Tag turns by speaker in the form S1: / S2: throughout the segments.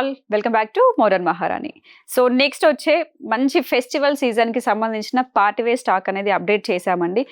S1: All welcome back to modern Maharani. So next వచ్చే మంచి festival సీజన్కి సంబంధించిన పార్టీవే స్టాక్ అనేది అప్డేట్ చేశామండి.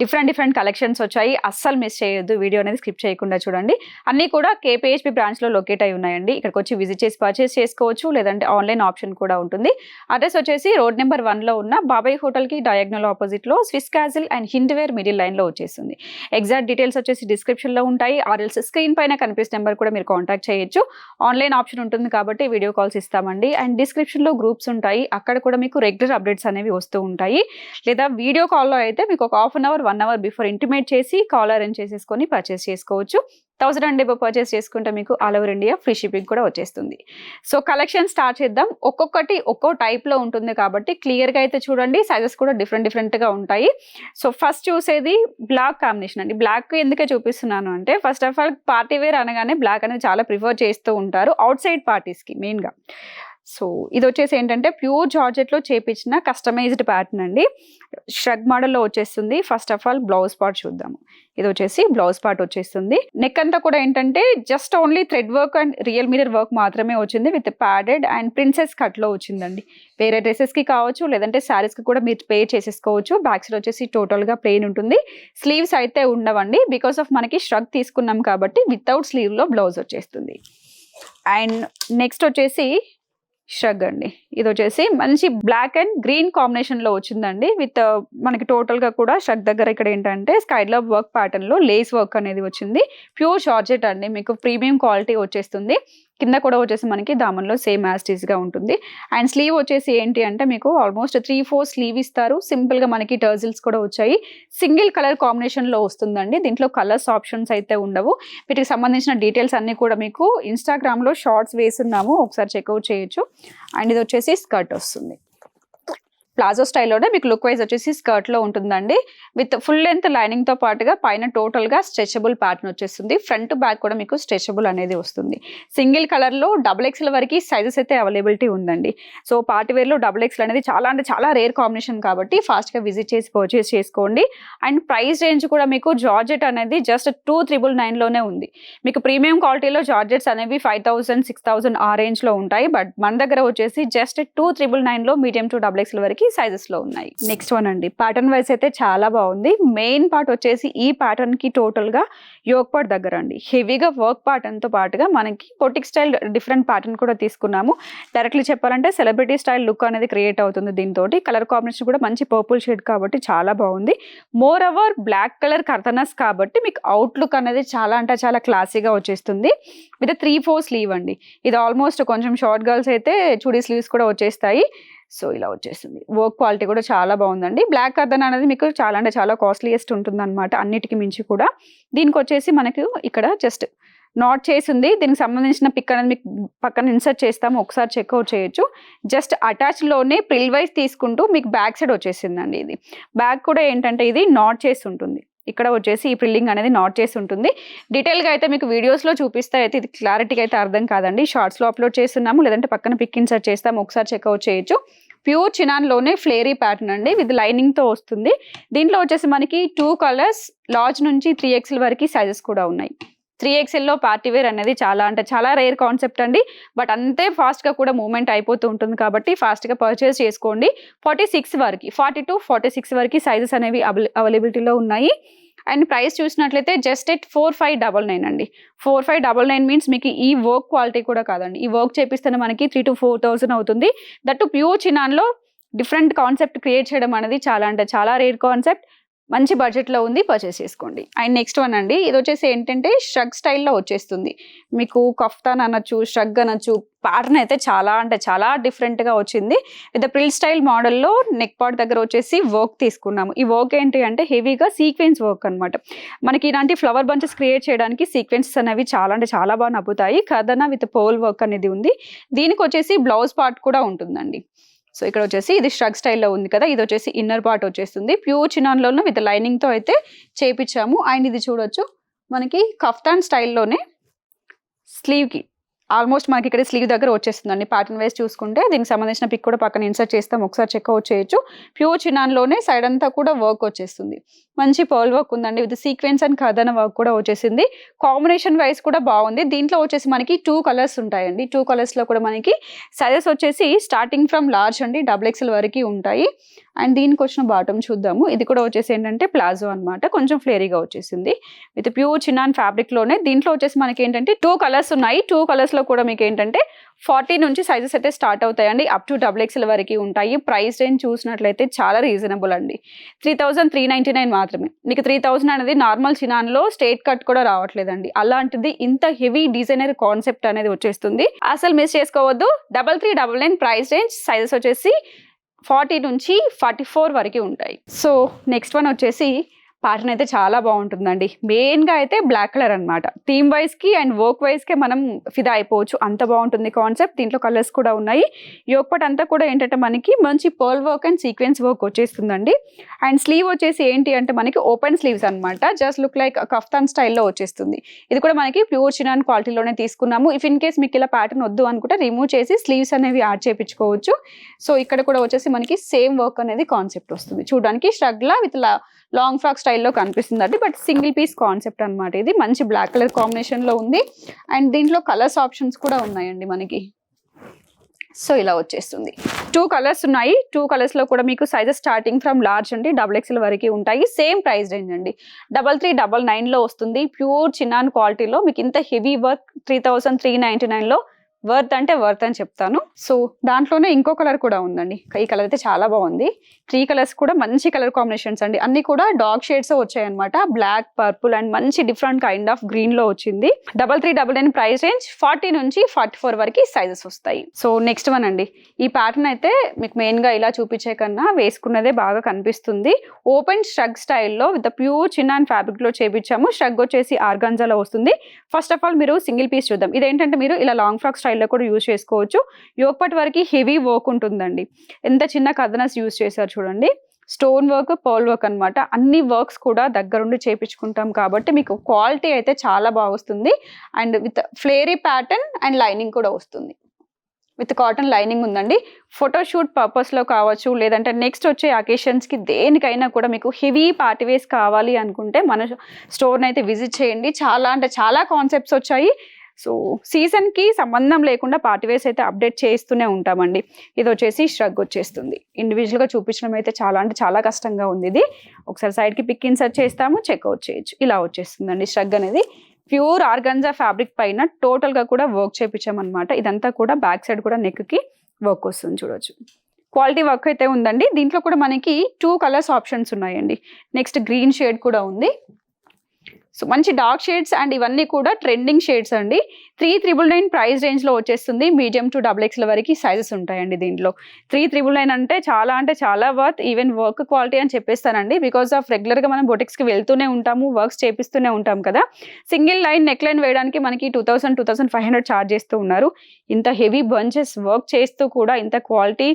S1: డిఫరెంట్ డిఫరెంట్ కలెక్షన్స్ వచ్చాయి. అస్సలు మిస్ చేయొద్దు. వీడియో అనేది స్కిప్ చేయకుండా చూడండి. అన్నీ కూడా కేపీహెచ్పి బ్రాంచ్లో లొకేట్ అయి ఉన్నాయండి. ఇక్కడికి వచ్చి విజిట్ చేసి పర్చేస్ చేసుకోవచ్చు. లేదంటే ఆన్లైన్ ఆప్షన్ కూడా ఉంటుంది. అడ్రస్ వచ్చేసి రోడ్ నెంబర్ వన్లో ఉన్న బాబాయ్ హోటల్కి డయాగ్నల్ ఆపోజిట్లో Swiss castle and Hindware middle లైన్లో వచ్చేస్తుంది ఎగ్జాక్ట్ డీటెయిల్స్ వచ్చేసి డిస్క్రిప్షన్లో ఉంటాయి. ఆర్ఎల్స్ స్క్రీన్ పైన కనిపిస్తున్న నెంబర్ కూడా మీరు కాంటాక్ట్ చేయొచ్చు. ఆన్లైన్ ఆప్షన్ ఉంటుంది కాబట్టి వీడియో కాల్స్ ఇస్తామండి. అండ్ డిస్క్రిప్షన్లో గ్రూప్స్ ఉంటాయి. అక్కడ కూడా మీకు రెగ్యులర్ అప్డేట్స్ అనేవి వస్తూ ఉంటాయి. లేదా వీడియో కాల్లో అయితే మీకు ఒక half an hour one hour before intimate చేసి కాల్ అరేంజ్ చేసేసుకొని పర్చేస్ చేసుకోవచ్చు. థౌసండ్ అండ్ ఎబో పర్చేస్ చేసుకుంటే మీకు all over India free shipping కూడా వచ్చేస్తుంది. సో కలెక్షన్ స్టార్ట్ చేద్దాం. ఒక్కొక్కటి ఒక్కో టైప్లో ఉంటుంది కాబట్టి క్లియర్గా అయితే చూడండి సైజెస్ కూడా డిఫరెంట్ డిఫరెంట్గా ఉంటాయి. సో ఫస్ట్ చూసేది బ్లాక్ కాంబినేషన్ అండి. బ్లాక్ ఎందుకే చూపిస్తున్నాను అంటే first of all party wear అనగానే బ్లాక్ అనేది చాలా ప్రిఫర్ చేస్తూ ఉంటారు. అవుట్ సైడ్ పార్టీస్కి మెయిన్గా సో ఇది వచ్చేసి ఏంటంటే ప్యూర్ జార్జెట్లో చేపించిన కస్టమైజ్డ్ ప్యాటర్న్ అండి. షగ్ మోడల్లో వచ్చేస్తుంది. First of all blouse part చూద్దాము. ఇది వచ్చేసి బ్లౌజ్ పార్ట్ వచ్చేస్తుంది. నెక్ అంతా కూడా ఏంటంటే just only thread work and real mirror work మాత్రమే వచ్చింది. విత్ ప్యాడెడ్ అండ్ ప్రిన్సెస్ కట్లో వచ్చిందండి. వేరే డ్రెస్సెస్కి కావచ్చు లేదంటే శారీస్కి కూడా మీరు పే చేసేసుకోవచ్చు. బ్యాక్ సైడ్ వచ్చేసి టోటల్గా ప్లెయిన్ ఉంటుంది. స్లీవ్స్ అయితే ఉండవండి. బికాస్ ఆఫ్ మనకి షగ్ తీసుకున్నాం కాబట్టి వితౌట్ స్లీవ్లో బ్లౌజ్ వచ్చేస్తుంది. అండ్ నెక్స్ట్ వచ్చేసి షగ్ అండి. ఇది వచ్చేసి మంచి బ్లాక్ అండ్ గ్రీన్ కాంబినేషన్లో వచ్చిందండి. విత్ uh, మనకి టోటల్గా కూడా షగ్ దగ్గర ఇక్కడ ఏంటంటే స్కై వర్క్ ప్యాటర్న్లో లేస్ వర్క్ అనేది వచ్చింది. ప్యూర్ షార్జెట్ అండి. మీకు ప్రీమియం క్వాలిటీ వచ్చేస్తుంది. కింద కూడా వచ్చేసి మనకి దామన్లో సేమ్ యాస్టీస్గా ఉంటుంది. అండ్ స్లీవ్ వచ్చేసి ఏంటి అంటే మీకు ఆల్మోస్ట్ త్రీ ఫోర్ స్లీవ్ ఇస్తారు. సింపుల్గా మనకి టర్జిల్స్ కూడా వచ్చాయి. సింగిల్ కలర్ కాంబినేషన్లో వస్తుందండి. దీంట్లో కలర్స్ ఆప్షన్స్ అయితే ఉండవు. వీటికి సంబంధించిన డీటెయిల్స్ అన్నీ కూడా మీకు ఇన్స్టాగ్రామ్లో షార్ట్స్ వేస్తున్నాము ఒకసారి చెక్అవుట్ చేయొచ్చు. అండ్ ఇది వచ్చేసి స్కర్ట్ వస్తుంది. ప్లాజో స్టైల్లోనే మీకు లుక్ వైజ్ వచ్చేసి స్కర్ట్లో ఉంటుందండి. విత్ ఫుల్ లెంత్ లైనింగ్తో పాటుగా పైన టోటల్గా స్ట్రెచబుల్ ప్యాటర్న్ వచ్చేస్తుంది. ఫ్రంట్ బ్యాక్ కూడా మీకు స్ట్రెచబుల్ అనేది వస్తుంది. సింగిల్ కలర్లో డబుల్ ఎక్స్ల వరకు సైజెస్ అయితే అవైలబిలిటీ ఉందండి. సో పార్టీ వేర్లో డబుల్ ఎక్స్లు అనేది చాలా అంటే చాలా రేర్ కాంబినేషన్ కాబట్టి ఫాస్ట్గా విజిట్ చేసి పర్చేస్ చేసుకోండి. అండ్ ప్రైస్ రేంజ్ కూడా మీకు జార్జెట్ అనేది జస్ట్ టూ త్రిబుల్ నైన్లోనే ఉంది. మీకు ప్రీమియం క్వాలిటీలో జార్జెట్స్ అనేవి ఫైవ్ థౌసండ్ సిక్స్ థౌసండ్ ఆ రేంజ్లో ఉంటాయి. బట్ మన దగ్గర వచ్చేసి జస్ట్ టూ త్రిబుల్ నైన్లో మీడియం టు డబుల్ ఎక్స్ల వరకు సైజెస్లో ఉన్నాయి. నెక్స్ట్ వన్ అండి. ప్యాటర్న్ వైస్ అయితే చాలా బాగుంది. మెయిన్ పార్ట్ వచ్చేసి ఈ ప్యాటర్న్కి టోటల్గా యోగ్ పార్ట్ దగ్గర అండి. హెవీగా వర్క్ ప్యాటర్న్తో పాటుగా మనకి పొటిక్ స్టైల్ డిఫరెంట్ ప్యాటర్న్ కూడా తీసుకున్నాము. డైరెక్ట్లీ చెప్పాలంటే సెలబ్రిటీ స్టైల్ లుక్ అనేది క్రియేట్ అవుతుంది దీంతో కలర్ కాంబినేషన్ కూడా మంచి పర్పుల్ షేడ్ కాబట్టి చాలా బాగుంది. మోర్ ఓవర్ బ్లాక్ కలర్ కర్తనస్ కాబట్టి మీకు అవుట్లుక్ అనేది చాలా అంటే చాలా క్లాసీగా వచ్చేస్తుంది. విత్ త్రీ ఫోర్ స్లీవ్ అండి. ఇది ఆల్మోస్ట్ కొంచెం షార్ట్ గర్ల్స్ అయితే చుడీ స్లీవ్స్ కూడా వచ్చేస్తాయి. సో ఇలా వచ్చేసింది. వర్క్ క్వాలిటీ కూడా చాలా బాగుందండి. బ్లాక్ కర్దన్ అనేది మీకు చాలా అంటే చాలా కాస్ట్లీయెస్ట్ ఉంటుంది అనమాట అన్నిటికి మించి కూడా. దీనికి వచ్చేసి మనకు ఇక్కడ జస్ట్ నాట్ చేసింది. దీనికి సంబంధించిన పిక్ అనేది మీకు పక్కన ఇన్సర్ట్ చేస్తాము. ఒకసారి చెక్అవుట్ చేయొచ్చు. జస్ట్ అటాచ్లోనే ప్రిల్ వైజ్ తీసుకుంటూ మీకు బ్యాక్ సైడ్ వచ్చేసిందండి ఇది. బ్యాక్ కూడా ఏంటంటే ఇది నాట్ చేసి ఉంటుంది. ఇక్కడ వచ్చేసి ఈ ప్రిల్లింగ్ అనేది నాట్ చేసి ఉంటుంది. డీటెయిల్గా అయితే మీకు వీడియోస్లో చూపిస్తే అయితే ఇది క్లారిటీగా అయితే అర్థం కాదండి. షార్ట్స్లో అప్లోడ్ చేస్తున్నాము లేదంటే పక్కన పిక్ ఇన్సర్ట్ చేస్తాము ఒకసారి చెక్అవుట్ చేయొచ్చు. ప్యూర్ చినాన్లోనే ఫ్లేరీ ప్యాటర్న్ అండి విత్ లైనింగ్తో వస్తుంది. దీంట్లో వచ్చేసి మనకి టూ కలర్స్ లార్జ్ నుంచి త్రీ ఎక్స్ఎల్ వరకు సైజెస్ కూడా ఉన్నాయి. త్రీ ఎక్స్ఎల్లో పార్టీ వేర్ అనేది చాలా అంటే చాలా రేర్ కాన్సెప్ట్ అండి. బట్ అంతే ఫాస్ట్గా కూడా మూవ్మెంట్ అయిపోతూ ఉంటుంది కాబట్టి ఫాస్ట్గా పర్చేస్ చేసుకోండి. ఫార్టీ సిక్స్ వరకు ఫార్టీ టు ఫార్టీ సిక్స్ వరకు సైజెస్ అనేవి అవైలబిలిటీలో ఉన్నాయి. అండ్ ప్రైస్ చూసినట్లయితే just at four five double nine అండి. Four five double nine means మీకు ఈ వర్క్ క్వాలిటీ కూడా కాదండి. ఈ వర్క్ చేపిస్తేనే మనకి త్రీ టు ఫోర్ థౌసండ్ అవుతుంది. దట్ ప్యూర్ చినాన్లో డిఫరెంట్ కాన్సెప్ట్ క్రియేట్ చేయడం అనేది చాలా అంటే చాలా రేర్ కాన్సెప్ట్. మంచి బడ్జెట్లో ఉంది పర్చేస్ చేసుకోండి. అండ్ నెక్స్ట్ వన్ అండి ఇది వచ్చేసి ఏంటంటే షగ్ స్టైల్లో వచ్చేస్తుంది. మీకు కఫ్తాన్ అనొచ్చు షగ్ అనొచ్చు ప్యాటర్న్ అయితే చాలా అంటే చాలా డిఫరెంట్గా వచ్చింది. విత్ ప్రిల్ స్టైల్ మోడల్లో నెక్ పార్ట్ దగ్గర వచ్చేసి వర్క్ తీసుకున్నాము. ఈ వర్క్ ఏంటి అంటే హెవీగా సీక్వెన్స్ వర్క్ అనమాట మనకి ఇలాంటి ఫ్లవర్ బంచెస్ క్రియేట్ చేయడానికి సీక్వెన్సెస్ అనేవి చాలా అంటే చాలా బాగా నవ్వుతాయి. కథన విత్ పోల్ వర్క్ అనేది ఉంది. దీనికి వచ్చేసి బ్లౌజ్ పార్ట్ కూడా ఉంటుందండి. సో ఇక్కడ వచ్చేసి ఇది స్ట్రగ్ స్టైల్లో ఉంది కదా ఇది వచ్చేసి ఇన్నర్ పార్ట్ వచ్చేస్తుంది. ప్యూర్ చినాన్లోనే విత్ లైనింగ్తో అయితే చేపించాము అండ్ ఇది చూడొచ్చు మనకి కఫ్తాన్ స్టైల్లోనే స్లీవ్కి ఆల్మోస్ట్ మనకి ఇక్కడ స్లీవ్ దగ్గర వచ్చేస్తుందండి. ప్యాటర్న్ వైజ్ చూసుకుంటే దీనికి సంబంధించిన పిక్ కూడా పక్కన ఇన్సర్ట్ చేస్తాం. ఒకసారి చెక్అవుట్ చేయొచ్చు. ప్యూర్ చినాన్లోనే సైడ్ అంతా కూడా వర్క్ వచ్చేస్తుంది. మంచి పర్ల్ వర్క్ ఉందండి. విత్ సీక్వెన్స్ అండ్ కథన వర్క్ కూడా వచ్చేసింది. కాంబినేషన్ వైస్ కూడా బాగుంది. దీంట్లో వచ్చేసి మనకి టూ కలర్స్ ఉంటాయండి. టూ కలర్స్లో కూడా మనకి సైజెస్ వచ్చేసి స్టార్టింగ్ ఫ్రమ్ లార్జ్ అండి. డబుల్ ఎక్స్ఎల్ వరకు ఉంటాయి. అండ్ దీనికి వచ్చిన బాటమ్ చూద్దాము. ఇది కూడా వచ్చేసి ఏంటంటే ప్లాజో అనమాట కొంచెం ఫ్లేరీగా వచ్చేసింది. విత్ ప్యూర్ చిన్నాన్ ఫ్యాబ్రిక్లోనే దీంట్లో వచ్చేసి మనకి ఏంటంటే టూ కలర్స్ ఉన్నాయి టూ కలర్స్లో కూడా మీకు ఏంటంటే ఫార్టీ నుంచి సైజెస్ అయితే స్టార్ట్ అవుతాయండి. అప్ టు డబుల్ ఎక్స్ఎల్ వరకు ఉంటాయి. ప్రైస్ రేంజ్ చూసినట్లయితే చాలా రీజనబుల్ అండి. Three thousand three ninety nine మాత్రమే. మీకు త్రీ థౌజండ్ అనేది నార్మల్ చినాన్లో స్టేట్ కట్ కూడా రావట్లేదండి. అలాంటిది ఇంత హెవీ డిజైనర్ కాన్సెప్ట్ అనేది వచ్చేస్తుంది. అసలు మిస్ చేసుకోవద్దు. Double three double nine price range sizes వచ్చేసి ఫార్టీ నుంచి ఫార్టీ ఫోర్ వరకు ఉంటాయి. సో నెక్స్ట్ వన్ వచ్చేసి ప్యాటర్న్ అయితే చాలా బాగుంటుందండి. మెయిన్గా అయితే బ్లాక్ కలర్ అనమాట థీమ్ వైజ్కి అండ్ వర్క్ వైజ్కే మనం ఫిదా అయిపోవచ్చు. అంత బాగుంటుంది కాన్సెప్ట్ దీంట్లో కలర్స్ కూడా ఉన్నాయి. యోగపట్ అంతా కూడా ఏంటంటే మనకి మంచి pearl work and sequence work వచ్చేస్తుందండి. అండ్ స్లీవ్ వచ్చేసి ఏంటి అంటే మనకి ఓపెన్ స్లీవ్స్ అనమాట జస్ట్ లుక్ లైక్ కఫ్తాన్ స్టైల్లో వచ్చేస్తుంది. ఇది కూడా మనకి ప్యూర్ చినాన్ క్వాలిటీలోనే తీసుకున్నాము. ఇఫ్ ఇన్ కేస్ మీకు ఇలా ప్యాటర్న్ వద్దు అనుకుంటే రిమూవ్ చేసి స్లీవ్స్ అనేవి యాడ్ చేయించుకోవచ్చు. సో ఇక్కడ కూడా వచ్చేసి మనకి సేమ్ వర్క్ అనేది కాన్సెప్ట్ వస్తుంది. చూడడానికి స్ట్రగ్లా విత్ లాంగ్ ఫ్రాక్ స్టైల్లో కనిపిస్తుంది అది బట్ సింగిల్ పీస్ కాన్సెప్ట్ అనమాట ఇది. మంచి బ్లాక్ కలర్ కాంబినేషన్లో ఉంది. అండ్ దీంట్లో కలర్స్ ఆప్షన్స్ కూడా ఉన్నాయండి మనకి. సో ఇలా వచ్చేస్తుంది. టూ కలర్స్ ఉన్నాయి. టూ కలర్స్లో కూడా మీకు సైజెస్ స్టార్టింగ్ ఫ్రమ్ లార్జ్ అండి. డబుల్ ఎక్స్ఎల్ వరకు ఉంటాయి. సేమ్ ప్రైస్ రేంజ్ అండి. డబల్ త్రీ డబల్ నైన్లో వస్తుంది. ప్యూర్ చిన్నాన్ క్వాలిటీలో మీకు ఇంత heavy work three thousand three ninety నైన్లో వర్త్ అంటే వర్త్ అని చెప్తాను. సో దాంట్లోనే ఇంకో కలర్ కూడా ఉందండి. ఈ కలర్ అయితే చాలా బాగుంది. త్రీ కలర్స్ కూడా మంచి కలర్ కాంబినేషన్స్ అండి. అన్ని కూడా డార్క్ షేడ్స్ వచ్చాయన్నమాట. బ్లాక్ పర్పుల్ అండ్ మంచి డిఫరెంట్ కైండ్ ఆఫ్ గ్రీన్లో వచ్చింది. Double three double nine price range forty నుంచి ఫార్టీ ఫోర్ వరకు సైజెస్ వస్తాయి. సో నెక్స్ట్ వన్ అండి. ఈ ప్యాటర్న్ అయితే మీకు మెయిన్గా ఇలా చూపించే కన్నా వేసుకున్నదే బాగా కనిపిస్తుంది. ఓపెన్ స్ట్రగ్ స్టైల్లో విత్ ప్యూర్ చిన్న అండ్ ఫ్యాబ్రిక్లో చేపించాము. స్ట్రగ్ వచ్చేసి ఆర్గాన్జాలో వస్తుంది. ఫస్ట్ ఆఫ్ ఆల్ మీరు సింగిల్ పీస్ చూద్దాం. ఇదేంటంటే మీరు ఇలా లాంగ్ ఫ్రాక్ స్టైల్ స్టైల్లో కూడా యూజ్ చేసుకోవచ్చు. యోగపట్ వరకు హెవీ వర్క్ ఉంటుందండి. ఎంత చిన్న కథనస్ యూజ్ చేశారు చూడండి. స్టోన్ వర్క్ పర్ల్ వర్క్ అనమాట అన్ని వర్క్స్ కూడా దగ్గరుండి చేపించుకుంటాం కాబట్టి మీకు క్వాలిటీ అయితే చాలా బాగా వస్తుంది. And with flary pattern and lining కూడా వస్తుంది. విత్ కాటన్ లైనింగ్ ఉందండి. ఫోటోషూట్ పర్పస్లో కావచ్చు లేదంటే నెక్స్ట్ వచ్చే అకేషన్స్కి దేనికైనా కూడా మీకు హెవీ పార్టీ వేస్ కావాలి అనుకుంటే మన స్టోర్ని అయితే విజిట్ చేయండి. చాలా అంటే చాలా కాన్సెప్ట్స్ వచ్చాయి. సో సీజన్కి సంబంధం లేకుండా పార్టీ వేస్ అయితే అప్డేట్ చేస్తూనే ఉంటామండి. ఇది వచ్చేసి ష్రగ్ వచ్చేస్తుంది. ఇండివిజువల్గా చూపించడం అయితే చాలా అంటే చాలా కష్టంగా ఉంది ఇది. ఒకసారి సైడ్కి పిక్ ఇన్సర్ట్ చేస్తాము చెక్అవుట్ చేయొచ్చు. ఇలా వచ్చేస్తుందండి ష్రగ్ అనేది. ప్యూర్ ఆర్గంజా ఫ్యాబ్రిక్ పైన టోటల్గా కూడా వర్క్ చేయించామన్నమాట ఇదంతా కూడా బ్యాక్ సైడ్ కూడా నెక్కి వర్క్ వస్తుంది చూడొచ్చు. క్వాలిటీ వర్క్ అయితే ఉందండి. దీంట్లో కూడా మనకి టూ కలర్స్ ఆప్షన్స్ ఉన్నాయండి. నెక్స్ట్ గ్రీన్ షేడ్ కూడా ఉంది. సో మంచి డార్క్ షేడ్స్ అండ్ ఇవన్నీ కూడా ట్రెండింగ్ షేడ్స్ అండి. త్రీ త్రిబుల్ నైన్ ప్రైస్ రేంజ్లో వచ్చేస్తుంది. మీడియం టు డబుల్ ఎక్స్ల వరకు సైజెస్ ఉంటాయండి దీంట్లో. త్రీ త్రిబుల్ నైన్ అంటే చాలా అంటే చాలా వర్త్ ఈవెన్ వర్క్ క్వాలిటీ అని చెప్పేస్తానండి. బికాస్ ఆఫ్ రెగ్యులర్గా మనం బొటిక్స్కి వెళ్తూనే ఉంటాము వర్క్స్ చేపిస్తూనే ఉంటాం కదా. సింగిల్ లైన్ నెక్ లైన్ వేయడానికి మనకి two thousand two thousand five hundred charge చేస్తూ ఉన్నారు. ఇంత హెవీ బంచెస్ వర్క్ చేస్తూ కూడా ఇంత క్వాలిటీ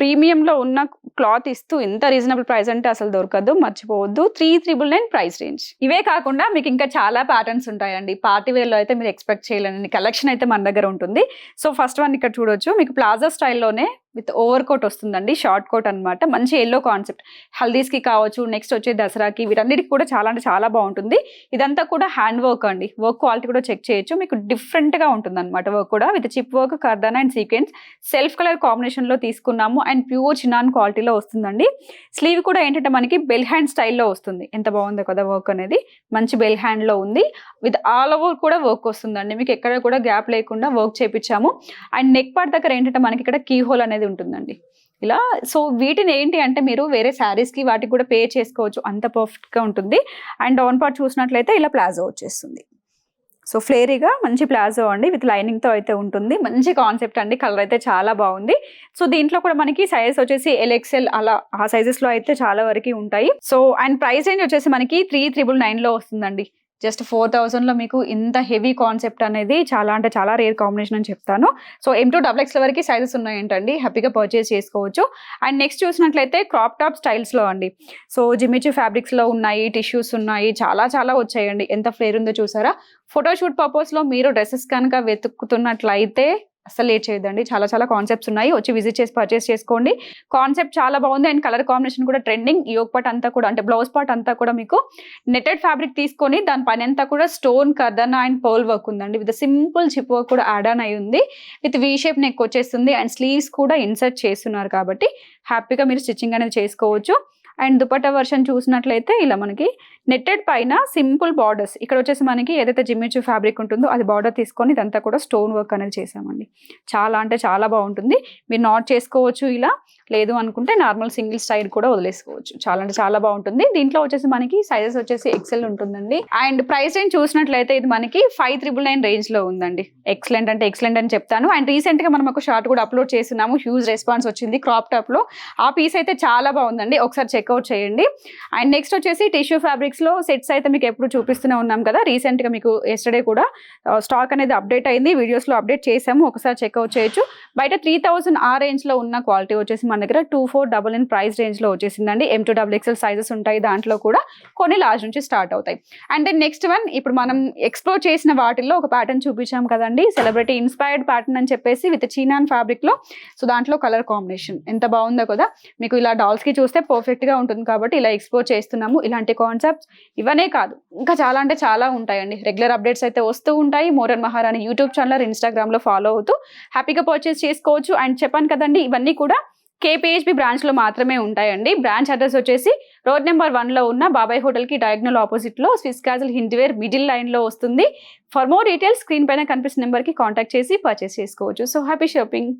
S1: ప్రీమియంలో ఉన్న క్లాత్ ఇస్తూ ఎంత రీజనబుల్ ప్రైస్ అంటే అసలు దొరకదు మర్చిపోవద్దు. Three triple nine price range. ఇవే కాకుండా మీకు ఇంకా చాలా ప్యాటర్న్స్ ఉంటాయండి. పార్టీ వేర్లో అయితే మీరు ఎక్స్పెక్ట్ చేయలేని కలెక్షన్ అయితే మన దగ్గర ఉంటుంది. సో ఫస్ట్ వన్ ఇక్కడ చూడొచ్చు. మీకు ప్లాజా స్టైల్లోనే విత్ ఓవర్ కోట్ వస్తుందండి షార్ట్ కోట్ అన్నమాట. మంచి ఎల్లో కాన్సెప్ట్ హల్దీస్కి కావచ్చు నెక్స్ట్ వచ్చే దసరాకి వీటన్నిటికి కూడా చాలా అంటే చాలా బాగుంటుంది. ఇదంతా కూడా హ్యాండ్ వర్క్ అండి. వర్క్ క్వాలిటీ కూడా చెక్ చేయొచ్చు. మీకు డిఫరెంట్గా ఉంటుంది అనమాట వర్క్ కూడా. విత్ చిప్ వర్క్ కర్దన్ అండ్ సీక్వెన్స్ సెల్ఫ్ కలర్ కాంబినేషన్లో తీసుకున్నాము అండ్ ప్యూర్ చిన్నాన్ క్వాలిటీలో వస్తుందండి. స్లీవ్ కూడా ఏంటంటే మనకి బెల్ హ్యాండ్ స్టైల్లో వస్తుంది. ఎంత బాగుందో కదా వర్క్ అనేది. మంచి బెల్ హ్యాండ్లో ఉంది. విత్ ఆల్ ఓవర్ కూడా వర్క్ వస్తుందండి. మీకు ఎక్కడ కూడా గ్యాప్ లేకుండా వర్క్ చేపించాము. అండ్ నెక్ పార్ట్ దగ్గర ఏంటంటే మనకి ఇక్కడ కీ హోల్ అనేది ఉంటుందండి. ఇలా సో వీటిని ఏంటి అంటే మీరు వేరే శారీస్కి వాటికి కూడా పే చేసుకోవచ్చు. అంత పర్ఫెక్ట్గా ఉంటుంది. అండ్ డౌన్ పార్ట్ చూసినట్లయితే ఇలా ప్లాజో వచ్చేస్తుంది. సో ఫ్లేరీగా మంచి ప్లాజో అండి. విత్ లైనింగ్తో అయితే ఉంటుంది. మంచి కాన్సెప్ట్ అండి. కలర్ అయితే చాలా బాగుంది. సో దీంట్లో కూడా మనకి సైజెస్ వచ్చేసి ఎల్ఎక్సెల్ అలా ఆ సైజెస్లో అయితే చాలా వరకు ఉంటాయి. సో అండ్ ప్రైస్ రేంజ్ వచ్చేసి మనకి త్రీ త్రిబుల్ నైన్లో వస్తుందండి. జస్ట్ ఫోర్ థౌజండ్లో మీకు ఇంత హెవీ కాన్సెప్ట్ అనేది చాలా అంటే చాలా రేర్ కాంబినేషన్ అని చెప్తాను. So M to double X వరకు సైజెస్ ఉన్నాయంటండి. హ్యాపీగా పర్చేస్ చేసుకోవచ్చు. అండ్ నెక్స్ట్ చూసినట్లయితే క్రాప్ టాప్ స్టైల్స్లో అండి. సో జిమిచి ఫ్యాబ్రిక్స్లో ఉన్నాయి టిష్యూస్ ఉన్నాయి చాలా చాలా వచ్చాయండి. ఎంత ఫ్లేర్ ఉందో చూసారా? ఫోటోషూట్ పర్పస్లో మీరు డ్రెస్సెస్ కనుక వెతుకుతున్నట్లయితే అసలు లేట్ చేయదండి చాలా చాలా కాన్సెప్ట్స్ ఉన్నాయి. వచ్చి విజిట్ చేసి పర్చేస్ చేసుకోండి. కాన్సెప్ట్ చాలా బాగుంది. అండ్ కలర్ కాంబినేషన్ కూడా ట్రెండింగ్ యోగ్ పార్ట్ అంతా కూడా అంటే బ్లౌజ్ పార్ట్ అంతా కూడా మీకు నెటెడ్ ఫ్యాబ్రిక్ తీసుకొని దాని పని అంతా కూడా స్టోన్ కర్దన్ అండ్ పర్ల్ వర్క్ ఉందండి. విత్ సింపుల్ చిప్ వర్క్ కూడా యాడ్ ఆన్ అయి ఉంది. విత్ వీ షేప్ నెక్ వచ్చేస్తుంది. అండ్ స్లీవ్స్ కూడా ఇన్సర్ట్ చేస్తున్నారు కాబట్టి హ్యాపీగా మీరు స్టిచ్చింగ్ అనేది చేసుకోవచ్చు. అండ్ దుపట్టా వర్షన్ చూసినట్లయితే ఇలా మనకి నెట్టెడ్ పైన సింపుల్ బార్డర్స్. ఇక్కడ వచ్చేసి మనకి ఏదైతే జిమ్మిచు ఫ్యాబ్రిక్ ఉంటుందో అది బార్డర్ తీసుకొని ఇదంతా కూడా స్టోన్ వర్క్ అనేది చేసామండి చాలా అంటే చాలా బాగుంటుంది. మీరు నాట్ చేసుకోవచ్చు ఇలా. లేదు అనుకుంటే నార్మల్ సింగిల్ స్టైల్ కూడా వదిలేసుకోవచ్చు. చాలా అంటే చాలా బాగుంటుంది. దీంట్లో వచ్చేసి మనకి సైజెస్ వచ్చేసి ఎక్సెల్ ఉంటుందండి. అండ్ ప్రైస్ రేంజ్ చూసినట్లయితే ఇది మనకి ఫైవ్ త్రిబుల్ నైన్ రేంజ్లో ఉందండి. ఎక్సలెంట్ అంటే ఎక్సలెంట్ అని చెప్తాను. అండ్ రీసెంట్గా మనం ఒక షార్ట్ కూడా అప్లోడ్ చేస్తున్నాము హ్యూజ్ రెస్పాన్స్ వచ్చింది క్రాప్ టాప్లో. ఆ పీస్ అయితే చాలా బాగుందండి. ఒకసారి చెక్అవుట్ చేయండి. అండ్ నెక్స్ట్ వచ్చేసి టిష్యూ ఫ్యాబ్రిక్ లో సెట్స్ అయితే మీకు ఎప్పుడు చూపిస్తూనే ఉన్నాం కదా. రీసెంట్గా మీకు ఎస్టర్డే కూడా uh, స్టాక్ అనేది అప్డేట్ అయింది. వీడియోస్లో అప్డేట్ చేసాము. ఒకసారి చెక్అవుట్ చేయొచ్చు. బయట త్రీ థౌసండ్ ఆ రేంజ్లో ఉన్న క్వాలిటీ వచ్చేసి మన దగ్గర two four double nine price రేంజ్లో వచ్చేసిందండి. M to double XL sizes ఉంటాయి దాంట్లో కూడా కొన్ని లార్జ్ నుంచి స్టార్ట్ అవుతాయి. అండ్ దెన్ నెక్స్ట్ వన్ ఇప్పుడు మనం ఎక్స్ప్లోర్ చేసిన వాటిల్లో ఒక ప్యాటర్న్ చూపించాం కదండి. సెలబ్రిటీ ఇన్స్పైర్డ్ ప్యాటర్న్ అని చెప్పేసి విత్ చీనాన్ ఫ్యాబ్రిక్లో. సో దాంట్లో కలర్ కాంబినేషన్ ఎంత బాగుందో కదా. మీకు ఇలా డాల్స్కి చూస్తే పర్ఫెక్ట్గా ఉంటుంది కాబట్టి ఇలా ఎక్స్ప్లోర్ చేస్తున్నాము. ఇలాంటి కాన్సెప్ట్ ఇవనే కాదు. ఇంకా చాలా అంటే చాలా ఉంటాయండి. రెగ్యులర్ అప్డేట్స్ అయితే వస్తూ ఉంటాయి. మోరన్ మహారాణి యూట్యూబ్ ఛానల్ ఇన్స్టాగ్రామ్లో ఫాలో అవుతూ హ్యాపీగా పర్చేస్ చేసుకోవచ్చు. అండ్ చెప్పాను కదండి ఇవన్నీ కూడా కేపీహెచ్బి బ్రాంచ్లో మాత్రమే ఉంటాయండి. బ్రాంచ్ అడ్రస్ వచ్చేసి రోడ్ నెంబర్ వన్లో ఉన్న బాబాయ్ హోటల్కి డయాగ్నల్ ఆపోజిట్లో స్విస్ క్యాజల్ హిందీవేర్ మిడిల్ లైన్లో వస్తుంది. ఫర్ మోర్ డీటెయిల్స్ స్క్రీన్ పైన కనిపిస్తున్న నెంబర్కి కాంటాక్ట్ చేసి పర్చేస్ చేసుకోవచ్చు. So happy shopping